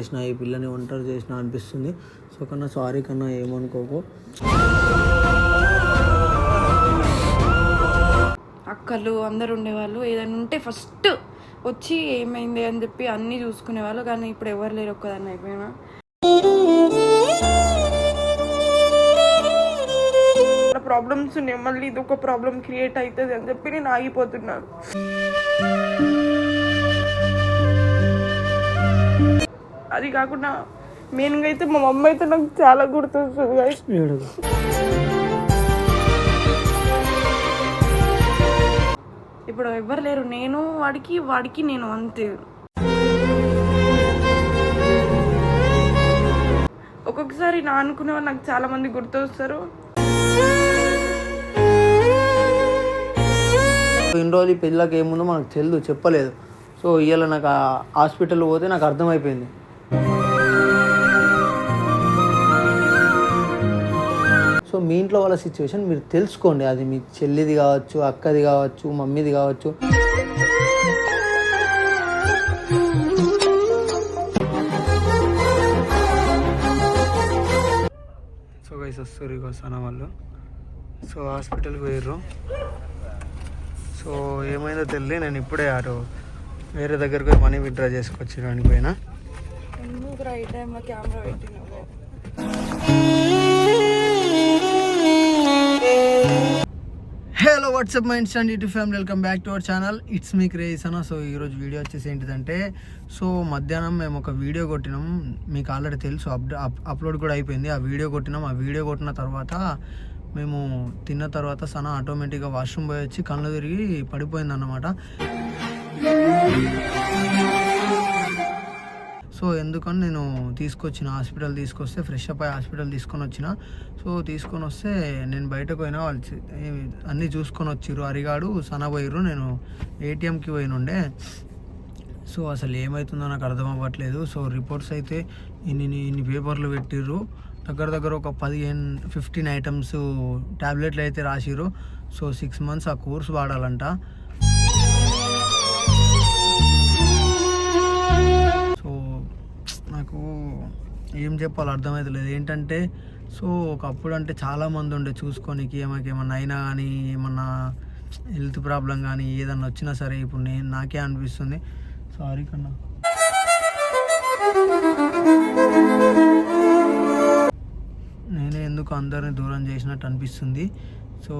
చేసిన ఈ పిల్లని ఒంటరి చేసిన అనిపిస్తుంది. సో కన్నా సారీ కన్నా ఏమనుకోకు. అక్కలు అందరు ఉండేవాళ్ళు. ఏదైనా ఉంటే ఫస్ట్ వచ్చి ఏమైంది అని చెప్పి అన్నీ చూసుకునేవాళ్ళు. కానీ ఇప్పుడు ఎవరు లేరు ఒక్కదాన్ని అయిపోయినా. ప్రాబ్లమ్స్ ఉన్నాయి. మళ్ళీ ఇది ఒక ప్రాబ్లం క్రియేట్ అవుతుంది అని చెప్పి నేను ఆగిపోతున్నాను. అది కాకుండా మెయిన్గా అయితే మా మమ్మీ అయితే నాకు చాలా గుర్తొస్తుంది. ఇప్పుడు ఎవ్వరు లేరు నేను వాడికి వాడికి నేను అంతే. ఒక్కొక్కసారి నా అనుకునే వాళ్ళు నాకు చాలా మంది గుర్తొస్తారు. ఇన్ని రోజులు ఈ పిల్లకి ఏముందో మనకు తెలియదు చెప్పలేదు. సో ఇవాళ నాకు ఆ హాస్పిటల్ పోతే నాకు అర్థమైపోయింది. సో మీ ఇంట్లో వాళ్ళ సిచ్యువేషన్ మీరు తెలుసుకోండి. అది మీ చెల్లిది కావచ్చు అక్కది కావచ్చు మమ్మీది కావచ్చు. సో గైస్ వస్తారు ఇక సన వాళ్ళు. సో హాస్పిటల్కి పోయారు సో ఏమైందో తెలియదు నేను ఇప్పుడే ఆరు వేరే దగ్గరకు మనీ విత్డ్రా చేసుకొచ్చి పోయినా. టైంలో కెమెరా పెట్టినావు hello what's up my instant YouTube family welcome back to our channel it's me craze అన్న సో ఈరోజు వీడియో వచ్చేసి ఏంటిదంటే సో మధ్యాహ్నం మేము ఒక వీడియో కొట్టినాం. మీకు ఆల్రెడీ తెలుసు అప్ అప్లోడ్ కూడా అయిపోయింది. ఆ వీడియో కొట్టినాం. ఆ వీడియో కొట్టిన తర్వాత మేము తిన్న తర్వాత సన ఆటోమేటిక్గా వాష్రూమ్ పోయి వచ్చి కళ్ళు తిరిగి పడిపోయింది అన్నమాట సో ఎందుకని నేను తీసుకొచ్చిన హాస్పిటల్ తీసుకొస్తే ఫ్రెష్ అప్ అయ్యి హాస్పిటల్ తీసుకొని వచ్చిన. సో తీసుకొని వస్తే నేను బయటకు పోయినా వాళ్ళు అన్నీ చూసుకొని వచ్చిర్రు. అరిగాడు సనబోయిర్రు నేను ఏటీఎంకి పోయినుండే. సో అసలు ఏమవుతుందో నాకు అర్థం అవ్వట్లేదు. సో రిపోర్ట్స్ అయితే ఇన్ని ఇన్ని పేపర్లు పెట్టిర్రు. దగ్గర దగ్గర ఒక పదిహేను ఫిఫ్టీన్ ఐటమ్స్ ట్యాబ్లెట్లు అయితే రాసిర్రు. సో సిక్స్ మంత్స్ ఆ కోర్స్ వాడాలంట. నాకు ఏం చెప్పాలో అర్థమవుతలేదు ఏంటంటే సో ఒకప్పుడు అంటే చాలా మంది ఉండే చూసుకోనికి ఏమైనా ఏమన్నా అయినా కానీ ఏమన్నా హెల్త్ ప్రాబ్లం కానీ ఏదన్నా వచ్చినా సరే ఇప్పుడు నేను నాకే అనిపిస్తుంది. సారీ కన్నా. నేనే ఎందుకు అందరిని దూరం చేసినట్టు అనిపిస్తుంది? సో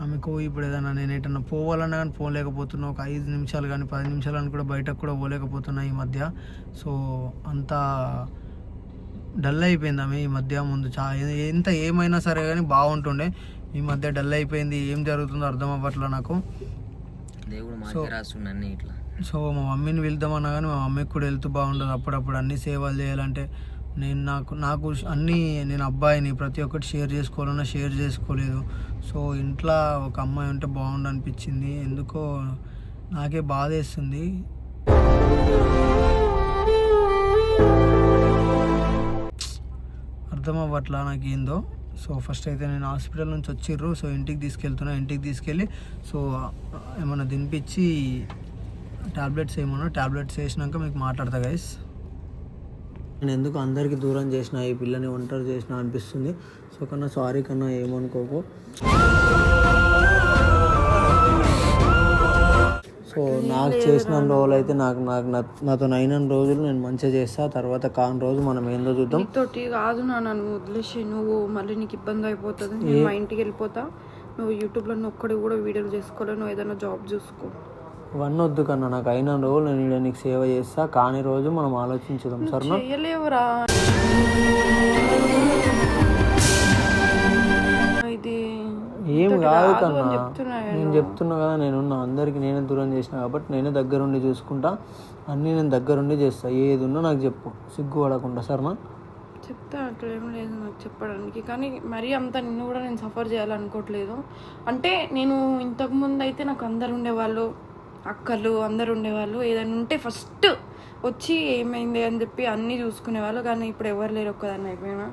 ఆమెకు ఇప్పుడు ఏదైనా నేను ఎటన్నా పోవాలన్నా కానీ పోలేకపోతున్నా ఒక ఐదు నిమిషాలు కానీ పది నిమిషాలు అని కూడా బయటకు కూడా పోలేకపోతున్నా ఈ మధ్య. సో అంత డల్ అయిపోయింది ఆమె ఈ మధ్య ముందు చా ఎంత ఏమైనా సరే కానీ బాగుంటుండే. ఈ మధ్య డల్ అయిపోయింది ఏం జరుగుతుందో అర్థం అవ్వట్లే నాకు. సో- ఇట్లా. సో మా మమ్మీని వెళ్దామన్నా కానీ మా మమ్మీకి కూడా వెళ్తూ బాగుండదు. అప్పుడప్పుడు అన్ని సేవలు చేయాలంటే నేను నాకు నాకు అన్నీ నేను అబ్బాయిని ప్రతి ఒక్కటి షేర్ చేసుకోవాలన్నా షేర్ చేసుకోలేదు. సో ఇంట్లో ఒక అమ్మాయి ఉంటే బాగుండు అనిపించింది ఎందుకో నాకే బాధ వేస్తుంది అర్థం అవ్వట్లా నాకు ఏందో సో ఫస్ట్ అయితే నేను హాస్పిటల్ నుంచి వచ్చిర్రు. సో ఇంటికి తీసుకెళ్తున్నా ఇంటికి తీసుకెళ్ళి సో ఏమన్నా తినిపించి టాబ్లెట్స్ ఏమన్నా టాబ్లెట్స్ వేసినాక మీకు మాట్లాడతా గైస్ నేను ఎందుకు అందరికి దూరం చేసిన ఈ పిల్లని ఒంటరి చేసిన అనిపిస్తుంది. సో కన్నా సారీ కన్నా ఏమనుకోకు. సో నాకు చేసిన రోజులు అయితే నాకు నాకు నాతో అయిన రోజులు నేను మంచిగా చేస్తా. తర్వాత కాని రోజు మనం ఏందో చూద్దాం? నీతోటి కాదు నా నన్ను వదిలేసి నువ్వు మళ్ళీ నీకు ఇబ్బంది అయిపోతుంది. నేను మా ఇంటికి వెళ్ళిపోతా. నువ్వు యూట్యూబ్లో ఒక్కడి కూడా వీడియోలు చేసుకోలేవు. నువ్వు ఏదైనా జాబ్ చూసుకో. ఇవన్నీ వద్దు కన్నా నాకు అయిన రోజు నేను నీకు సేవ చేస్తా కాని రోజు మనం ఆలోచించుదాం సరేనా? ఇది ఏం కాదు కన్నా. నేను చెప్తున్నా కదా నేను అందరికి నేనే దూరం చేసిన కాబట్టి నేనే దగ్గరుండి చూసుకుంటా అన్నీ నేను దగ్గరుండి చేస్తా. ఏది ఉన్నా నాకు చెప్పు సిగ్గు పడకుండా సరేనా? చెప్తా అట్లా ఏం లేదు నాకు చెప్పడానికి. కానీ మరీ అంత నిన్ను కూడా నేను సఫర్ చేయాలనుకోవట్లేదు. అంటే నేను ఇంతకు ముందు అయితే నాకు అందరు ఉండేవాళ్ళు అక్కలు అందరు ఉండేవాళ్ళు. ఏదైనా ఉంటే ఫస్ట్ వచ్చి ఏమైంది అని చెప్పి అన్నీ చూసుకునేవాళ్ళు. కానీ ఇప్పుడు ఎవరు లేరు ఒక్కదాన్ని అయిపోయినా.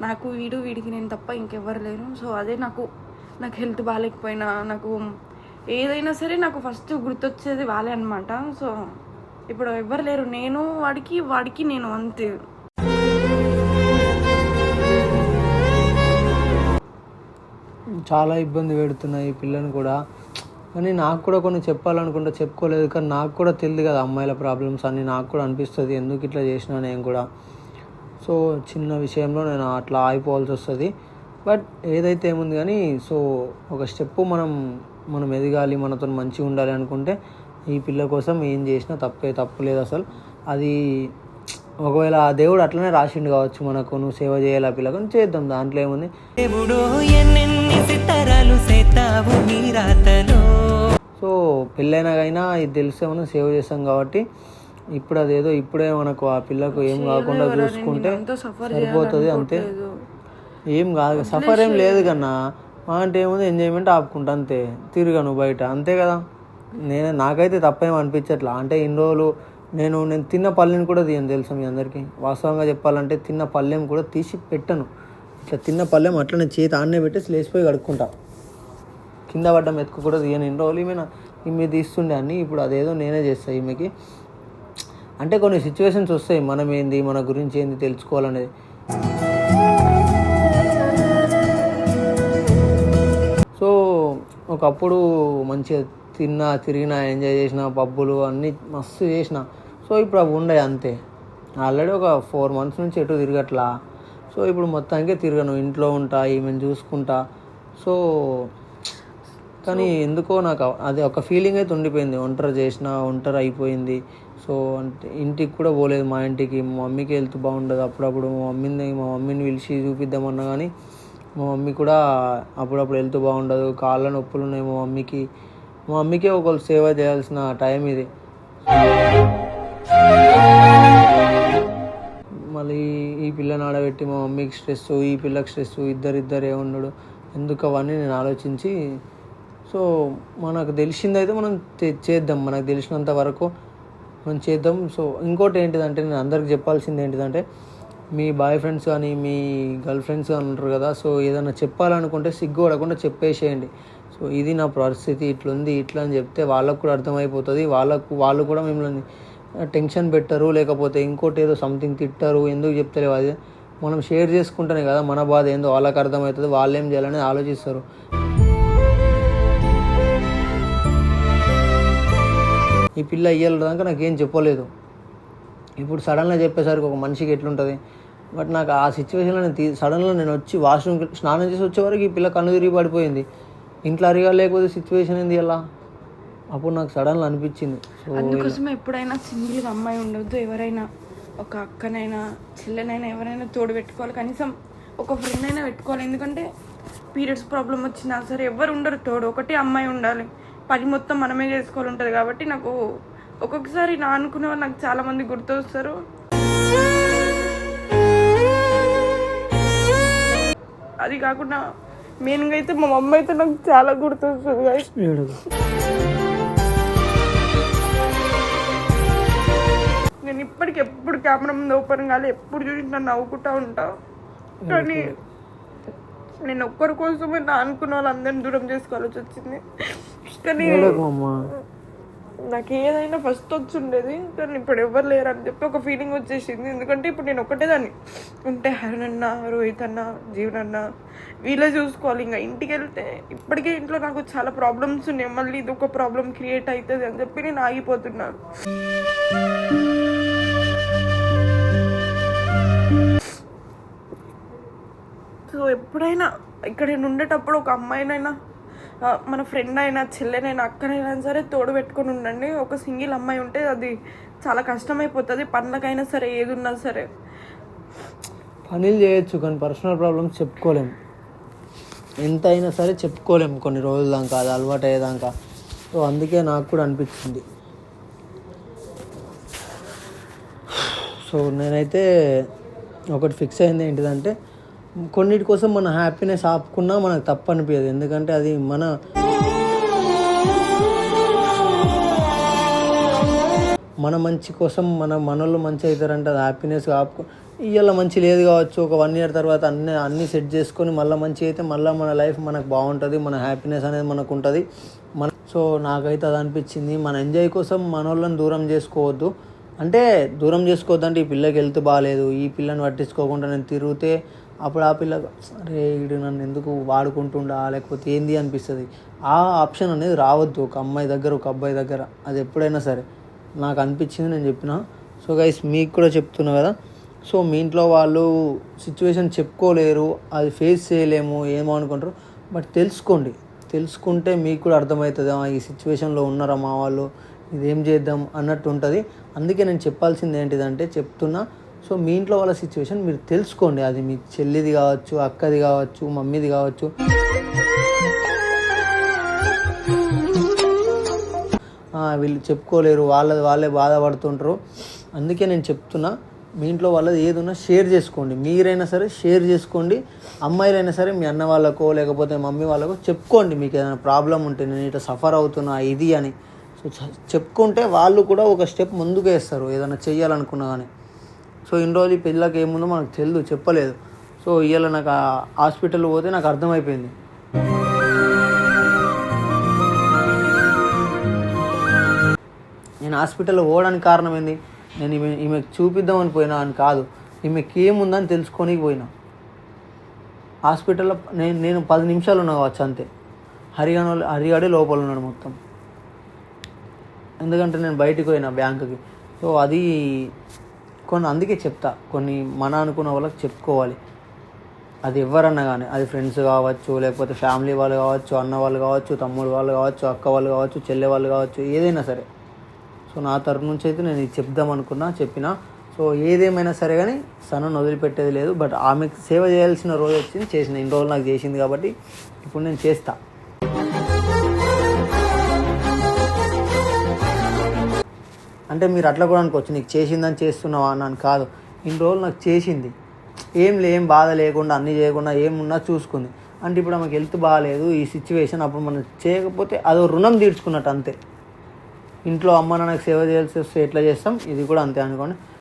నాకు వీడు వీడికి నేను తప్ప ఇంకెవ్వరు లేరు. సో అదే నాకు నాకు హెల్త్ బాగాలేకపోయినా నాకు ఏదైనా సరే నాకు ఫస్ట్ గుర్తొచ్చేది వాళ్ళే అనమాట సో ఇప్పుడు ఎవ్వరు లేరు. నేను వాడికి వాడికి నేను అంతే. చాలా ఇబ్బంది పెడుతున్నాయి ఈ పిల్లని కూడా. కానీ నాకు కూడా కొన్ని చెప్పాలనుకుంటే చెప్పుకోలేదు. కానీ నాకు కూడా తెలియదు కదా అమ్మాయిల ప్రాబ్లమ్స్ అని. నాకు కూడా అనిపిస్తుంది ఎందుకు ఇట్లా చేసినా నేను కూడా. సో చిన్న విషయంలో నేను అట్లా ఆగిపోవాల్సి వస్తుంది. బట్ ఏదైతే ఏముంది కానీ సో ఒక స్టెప్ మనం మనం ఎదగాలి మనతో మంచిగా ఉండాలి అనుకుంటే ఈ పిల్ల కోసం ఏం చేసినా తప్పే తప్పు లేదు అసలు. అది ఒకవేళ ఆ దేవుడు అట్లనే రాసిండు కావచ్చు మనకు నువ్వు సేవ చేయాలి ఆ పిల్లకు చేద్దాం దాంట్లో ఏముంది? దేవుడో ఎన్నెన్ని సితారాలు సేతావు నీ రాతలో? సో పెళ్ళైనాకైనా ఇది తెలిస్తే మనం సేవ్ చేస్తాం కాబట్టి ఇప్పుడు అదేదో ఇప్పుడే మనకు ఆ పిల్లకు ఏం కాకుండా చూసుకుంటే ఎంతో సఫర్ సరిపోతుంది అంతే. ఏం కాదు సఫర్ ఏం లేదు కన్నా. మా అంటే ఏముంది ఎంజాయ్మెంట్ ఆపుకుంటా అంతే. తిరగను బయట అంతే కదా. నేను నాకైతే తప్పేం అనిపించట్లా. అంటే ఇన్ని రోజులు నేను నేను తిన్న పల్లెని కూడా తీయను తెలుసు మీ అందరికీ? వాస్తవంగా చెప్పాలంటే తిన్న పల్లెం కూడా తీసి పెట్టను. ఇట్లా తిన్న పల్లెం అట్లనే చేతి ఆడనే పెట్టేసి లేచిపోయి కడుక్కుంటా. కింద పడ్డ మెతుకు కూడా తీయను. ఎన్ని రోజులు ఈమె ఈమె తీస్తుండే అన్ని. ఇప్పుడు అదేదో నేనే చేస్తాను ఈమెకి. అంటే కొన్ని సిచ్యువేషన్స్ వస్తాయి. మనం ఏంది మన గురించి ఏంది తెలుసుకోవాలనేది. సో ఒకప్పుడు మంచిగా తిన్నా తిరిగినా ఎంజాయ్ చేసిన పబ్బులు అన్నీ మస్తు చేసిన. సో ఇప్పుడు అవి ఉండే అంతే. ఆల్రెడీ ఒక ఫోర్ మంత్స్ నుంచి ఎటు తిరగట్లా. సో ఇప్పుడు మొత్తానికే తిరగను. ఇంట్లో ఉంటా ఈమెను చూసుకుంటా. సో కానీ ఎందుకో నాకు అది ఒక ఫీలింగ్ అయితే ఉండిపోయింది. ఒంటరి చేసిన ఒంటరి అయిపోయింది. సో అంటే ఇంటికి కూడా పోలేదు మా ఇంటికి. మా మమ్మీకి హెల్త్ బాగుండదు. అప్పుడప్పుడు మా మమ్మీని మా మమ్మీని పిలిచి చూపిద్దామన్నా కానీ మా మమ్మీ కూడా అప్పుడప్పుడు హెల్త్ బాగుండదు. కాళ్ళ నొప్పులు ఉన్నాయి మా మమ్మీకి. మా మమ్మీకే ఒకళ్ళు సేవ చేయాల్సిన టైం ఇది. మళ్ళీ ఈ పిల్లని ఆడబెట్టి మా మమ్మీకి స్ట్రెస్ ఈ పిల్లకి స్ట్రెస్ ఇద్దరిద్దరే ఉండడు. ఎందుకు అవన్నీ నేను ఆలోచించి సో మనకు తెలిసిందైతే మనం చేద్దాం. మనకు తెలిసినంత వరకు మనం చేద్దాం. సో ఇంకోటి ఏంటిదంటే నేను అందరికి చెప్పాల్సింది ఏంటిదంటే మీ బాయ్ ఫ్రెండ్స్ కానీ మీ గర్ల్ ఫ్రెండ్స్ కానీ ఉంటారు కదా సో ఏదైనా చెప్పాలనుకుంటే సిగ్గు పడకుండా చెప్పేసేయండి. సో ఇది నా పరిస్థితి ఇట్లుంది ఇట్లా అని చెప్తే వాళ్ళకు కూడా అర్థమైపోతుంది. వాళ్ళకు వాళ్ళు కూడా మిమ్మల్ని టెన్షన్ పెట్టరు లేకపోతే ఇంకోటి ఏదో సంథింగ్ తిట్టరు ఎందుకు చెప్తలేవు. అది మనం షేర్ చేసుకుంటేనే కదా మన బాధ ఏందో వాళ్ళకి అర్థమవుతుంది వాళ్ళు ఏం చేయాలని ఆలోచిస్తారు. ఈ పిల్ల ఇయ్యాలి దాకా నాకేం చెప్పలేదు. ఇప్పుడు సడన్గా చెప్పేసరికి ఒక మనిషికి ఎట్లుంటుంది? బట్ నాకు ఆ సిచ్యువేషన్లో నేను తీ సడన్గా నేను వచ్చి వాష్రూమ్కి స్నానం చేసి వచ్చే వరకు ఈ పిల్ల కన్ను తిరిగి పడిపోయింది. ఇంట్లో అరిగా లేకపోతే సిచ్యువేషన్ ఏంది ఎలా అప్పుడు నాకు సడన్గా అనిపించింది. సో అందుకోసమే ఎప్పుడైనా సింగిల్గా అమ్మాయి ఉండొద్దు ఎవరైనా ఒక అక్కనైనా చెల్లెనైనా ఎవరైనా తోడు పెట్టుకోవాలి. కనీసం ఒక ఫ్రెండ్ అయినా పెట్టుకోవాలి. ఎందుకంటే పీరియడ్స్ ప్రాబ్లం వచ్చినా సరే ఎవరు ఉండరు తోడు ఒకటి అమ్మాయి ఉండాలి. పని మొత్తం మనమే చేసుకోవాలి ఉంటుంది కాబట్టి నాకు ఒక్కొక్కసారి నా అనుకునే వాళ్ళు నాకు చాలా మంది గుర్తొస్తారు. అది కాకుండా మెయిన్గా అయితే మా మమ్మీ అయితే నాకు చాలా గుర్తొస్తుంది ఇప్పటికి ఎప్పుడు కెమెరా ముందు ఓపెన్ కాలే ఎప్పుడు చూసినా నవ్వుకుంటా ఉంటా. కానీ నేను ఒక్కరి కోసమే నా అనుకున్న వాళ్ళందరిని దూరం చేసుకోవాల్సి వచ్చింది. కానీ నాకు ఏదైనా ఫస్ట్ వచ్చి ఉండేది కానీ ఇప్పుడు ఎవరు లేరు అని చెప్పి ఒక ఫీలింగ్ వచ్చేసింది. ఎందుకంటే ఇప్పుడు నేను ఒక్కటే దాన్ని ఉంటే హరణ్ అన్న రోహిత్ అన్న జీవన్ అన్న వీళ్ళే చూసుకోవాలి. ఇంకా ఇంటికి వెళ్తే ఇప్పటికే ఇంట్లో నాకు చాలా ప్రాబ్లమ్స్ ఉన్నాయి. మళ్ళీ ఇది ఒక ప్రాబ్లం క్రియేట్ అవుతుంది అని చెప్పి నేను ఆగిపోతున్నాను. సో ఎప్పుడైనా ఇక్కడ నేను ఉండేటప్పుడు ఒక అమ్మాయినైనా మన ఫ్రెండ్ అయినా చెల్లెనైనా అక్కనైనా సరే తోడు పెట్టుకొని ఉండండి. ఒక సింగిల్ అమ్మాయి ఉంటే అది చాలా కష్టమైపోతుంది. పనులకైనా సరే ఏది ఉన్నా సరే. పనులు చేయొచ్చు కానీ పర్సనల్ ప్రాబ్లమ్స్ చెప్పుకోలేము ఎంత అయినా సరే చెప్పుకోలేం కొన్ని రోజుల దాకా అది అలవాటు అయ్యేదాకా. సో అందుకే నాకు కూడా అనిపించింది. సో నేనైతే ఒకటి ఫిక్స్ అయింది ఏంటిదంటే కొన్నిటి కోసం మన హ్యాపీనెస్ ఆపుకున్నా మనకు తప్పు అనిపించదు ఎందుకంటే అది మన మన మంచి కోసం మన మనోళ్ళు మంచి అవుతారంటే అది హ్యాపీనెస్ ఆపుకో. ఇవాళ మంచి లేదు కావచ్చు. ఒక వన్ ఇయర్ తర్వాత అన్ని అన్నీ సెట్ చేసుకొని మళ్ళీ మంచి అయితే మళ్ళీ మన లైఫ్ మనకు బాగుంటుంది. మన హ్యాపీనెస్ అనేది మనకు ఉంటుంది. మన సో నాకైతే అది అనిపించింది. మన ఎంజాయ్ కోసం మనోళ్ళని దూరం చేసుకోవద్దు. అంటే దూరం చేసుకోవద్దు అంటే ఈ పిల్లకి హెల్త్ బాగాలేదు ఈ పిల్లని పట్టించుకోకుండా నేను తిరిగితే అప్పుడు ఆ పిల్ల అరే వీడు నన్ను ఎందుకు వాడుకుంటుండా? లేకపోతే ఏంది అనిపిస్తుంది? ఆ ఆప్షన్ అనేది రావద్దు. ఒక అమ్మాయి దగ్గర ఒక అబ్బాయి దగ్గర. అది ఎప్పుడైనా సరే. నాకు అనిపించింది నేను చెప్పిన. సో గైస్ మీకు కూడా చెప్తున్నా కదా. సో మీ ఇంట్లో వాళ్ళు సిచ్యువేషన్ చెప్పుకోలేరు. అది ఫేస్ చేయలేము ఏమో అనుకుంటారు. బట్ తెలుసుకోండి. తెలుసుకుంటే మీకు కూడా అర్థమవుతుంది. ఈ సిచ్యువేషన్లో ఉన్నారా మా వాళ్ళు? ఇదేం చేద్దాం? అన్నట్టు ఉంటుంది. అందుకే నేను చెప్పాల్సింది ఏంటిదంటే చెప్తున్నా సో మీ ఇంట్లో వాళ్ళ సిచ్యువేషన్ మీరు తెలుసుకోండి. అది మీ చెల్లిది కావచ్చు అక్కది కావచ్చు మమ్మీది కావచ్చు. వీళ్ళు చెప్పుకోలేరు. వాళ్ళది వాళ్ళే బాధపడుతుంటారు. అందుకే నేను చెప్తున్నా మీ ఇంట్లో వాళ్ళది ఏదైనా షేర్ చేసుకోండి. మీరైనా సరే షేర్ చేసుకోండి. అమ్మాయిలైనా సరే మీ అన్న వాళ్ళకో లేకపోతే మమ్మీ వాళ్ళకో చెప్పుకోండి. మీకు ఏదైనా ప్రాబ్లం ఉంటే నేను ఇట్లా సఫర్ అవుతున్నా ఇది అని. సో చెప్పుకుంటే వాళ్ళు కూడా ఒక స్టెప్ ముందుకు వేస్తారు. ఏదైనా చెయ్యాలనుకున్నా కానీ సో ఇన్ని రోజులు ఈ పిల్లకి ఏముందో మనకు తెలియదు చెప్పలేదు. సో ఇవాళ నాకు ఆ హాస్పిటల్ పోతే నాకు అర్థమైపోయింది. నేను హాస్పిటల్ పోవడానికి కారణం ఏంది? నేను ఈమె ఈమెకు చూపిద్దామని పోయినా అని కాదు. ఈమెకి ఏముందని తెలుసుకొని పోయినా. హాస్పిటల్లో నేను నేను పది నిమిషాలు ఉన్నా కావచ్చు అంతే. హరిగాన హరిగాడే లోపల ఉన్నాడు మొత్తం. ఎందుకంటే నేను బయటికి పోయినా బ్యాంకుకి. సో అది కొన్ని అందుకే చెప్తా. కొన్ని మన అనుకున్న వాళ్ళకి చెప్పుకోవాలి. అది ఎవరన్నా కానీ అది ఫ్రెండ్స్ కావచ్చు లేకపోతే ఫ్యామిలీ వాళ్ళు కావచ్చు అన్న వాళ్ళు కావచ్చు తమ్ముడు వాళ్ళు కావచ్చు అక్క వాళ్ళు కావచ్చు చెల్లె వాళ్ళు కావచ్చు ఏదైనా సరే. సో నా తరపు నుంచి అయితే నేను ఇది చెప్దాం అనుకున్నా చెప్పిన. సో ఏదేమైనా సరే కానీ సనను వదిలిపెట్టేది లేదు. బట్ ఆమెకు సేవ చేయాల్సిన రోజు వచ్చింది చేసిన ఇన్ని రోజులు నాకు చేసింది కాబట్టి ఇప్పుడు నేను చేస్తాను అంటే మీరు అట్లా కూడా అనుకోవచ్చు నీకు చేసిందని చేస్తున్నావా అని కాదు. ఇన్ని రోజులు నాకు చేసింది. ఏం లేం బాధ లేకుండా అన్నీ చేయకుండా ఏమున్నా చూసుకుంది. అంటే ఇప్పుడు ఆమెకు హెల్త్ బాగాలేదు ఈ సిచ్యువేషన్ అప్పుడు మనం చేయకపోతే అదో రుణం తీర్చుకున్నట్టు అంతే. ఇంట్లో అమ్మ నాకు సేవ చేయాల్సి వస్తే ఎట్లా చేస్తాం? ఇది కూడా అంతే అనుకోండి.